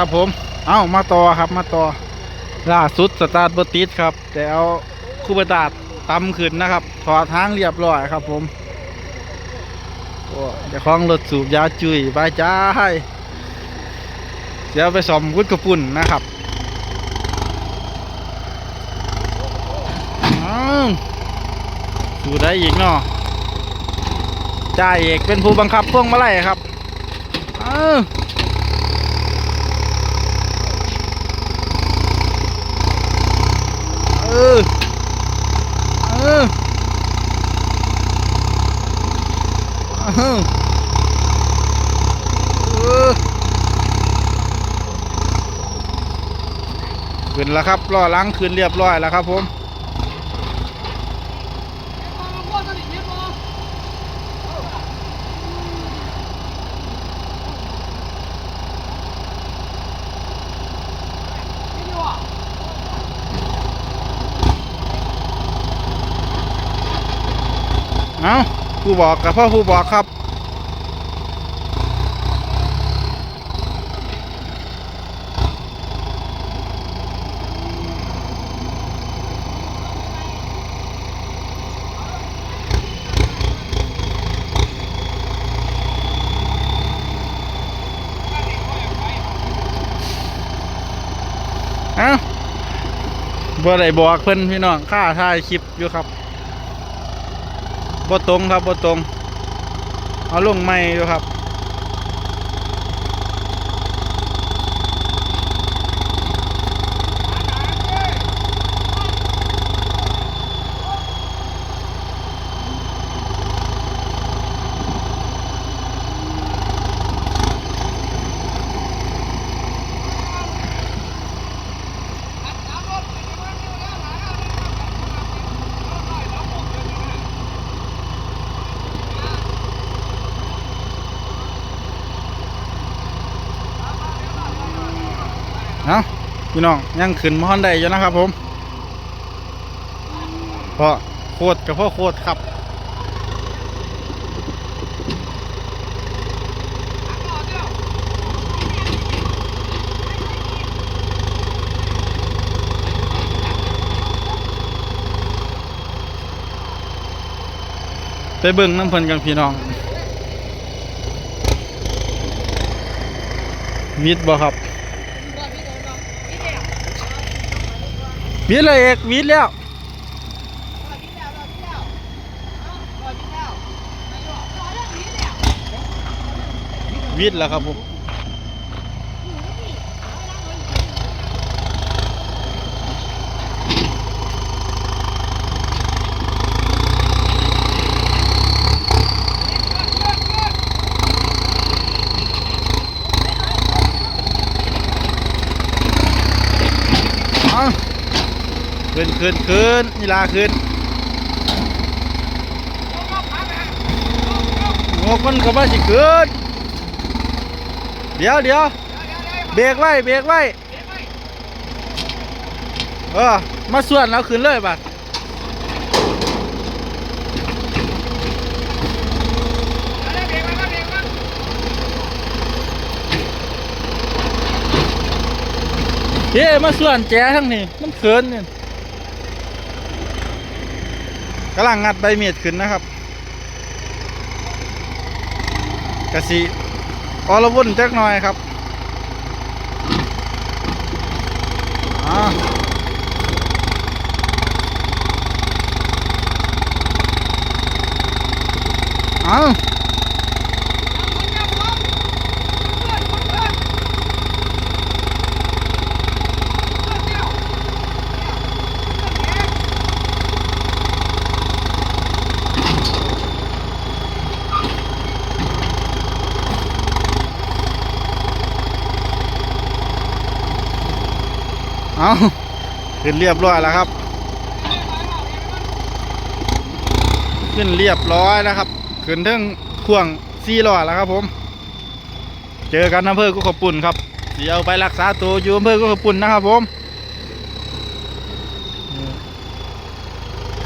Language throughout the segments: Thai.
ครับผม เอ้ามาต่อครับมาต่อล่าสุดสตาร์ทบติดครับ แต่เอาคูบตาดตำขึ้นนะครับ ถอดทางเรียบร้อยครับผมโอ้เดี๋ยวของรถสูบยาจุยบายจ้าเดี๋ยวไปสอมวุ้นกระปุ่นนะครับอ้าวสูได้อีกเนาะจ่าเอกเป็นผู้บังคับพวงมาลัยครับอ้าวเออ เออ เออเออขึ้นแล้วครับล้อล้างขึ้นเรียบร้อยแล้วครับผม เอาผู้บอกกับพ่อผู้บอกครับเอ้าบ่ได้บอกเพิ่นพี่น้องค่าถ่ายคลิปอยู่ครับ บ่ตรงครับบ่ตรง เอาลงไม่ดูครับ พี่น้องยังขึ้นมอนได้อยู่นะครับผมเพราะโคตรกับพ่อโคตรครับไปเบิ่งน้ำเพิ่นกันพี่น้องวิดบ่ครับ วิดเลยเอกวิดแล้ววิดแล้วครับผม ขึ้นขึ้นขึ้นนี่ลาขึ้นงบมันก็มาสิขึ้นเดี๋ยวเดี๋ยวเบรกไว้เบรกไว้เออมาส่วนแล้วขึ้นเลยบัดเฮ้มาส่วนแจ้ทั้งนี้มันเขินเนี่ย กำลังงัดใบเมียดขึ้นนะครับกะสีอลวุ่นจักหน่อยครับอ้าว เอาขึ้นเรียบร้อยแล้วครับ ขึ้นเรียบร้อยแล้วครับ ขึ้นถึงพ่วงซี่ล้อแล้วครับผม เจอกันอำเภอกุขปุ่นครับสีเอาไปรักษาตัวอยู่อำเภอกุขปุ่นนะครับผม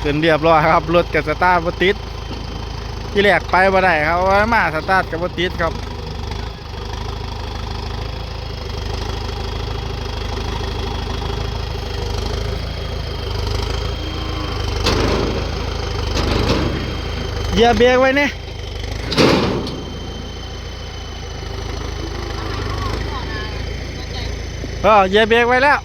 ขึ้นเรียบร้อยครับรถกับสตาร์ทบติดที่แรกไปบ่ได้ครับไว้มาสตาร์ทกับบติดครับ เหยียบเบรกไว้เนี่ยเออเหยียบเบรกไว้แล้ว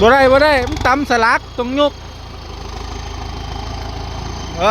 บ่ได้บ่ได้มันตำสลักตรงยุก เอ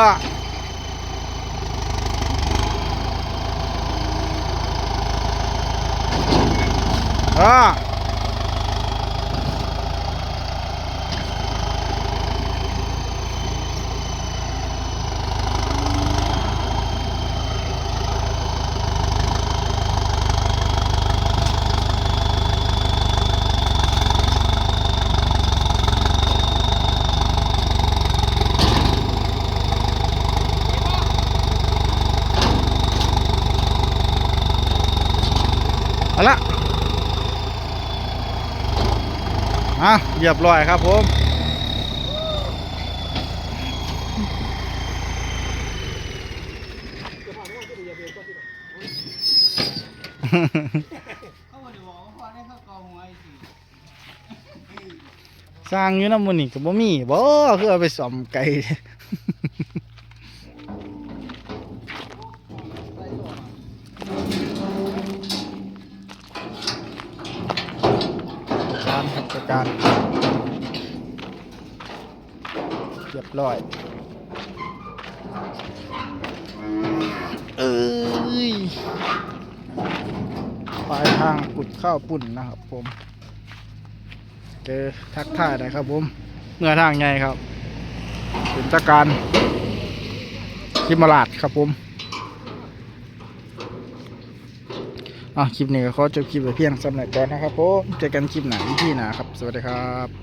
เออเอาละอะเรียบร้อยครับผมเขาบอกเดี๋ยวบอกว่าพ่อได้เข้ากองหัวไอ้สิสร้างอยู่น้ำมันนี่ก็บ่มีบ่คือเอาไปซ่อมไก่ การเรียบร้อยเอ้ยปลายทางกุดข้าวปุ่นนะครับผม เจอทักทายได้ครับผม เมื่อทางไงครับเป็นตะการคิมราดครับผม อะคลิปนี้ก็ขอจบคลิปไปเพียงสำหรับก่อนนะครับผมเจอกันคลิปหน้าที่หน้าครับ สวัสดีครับ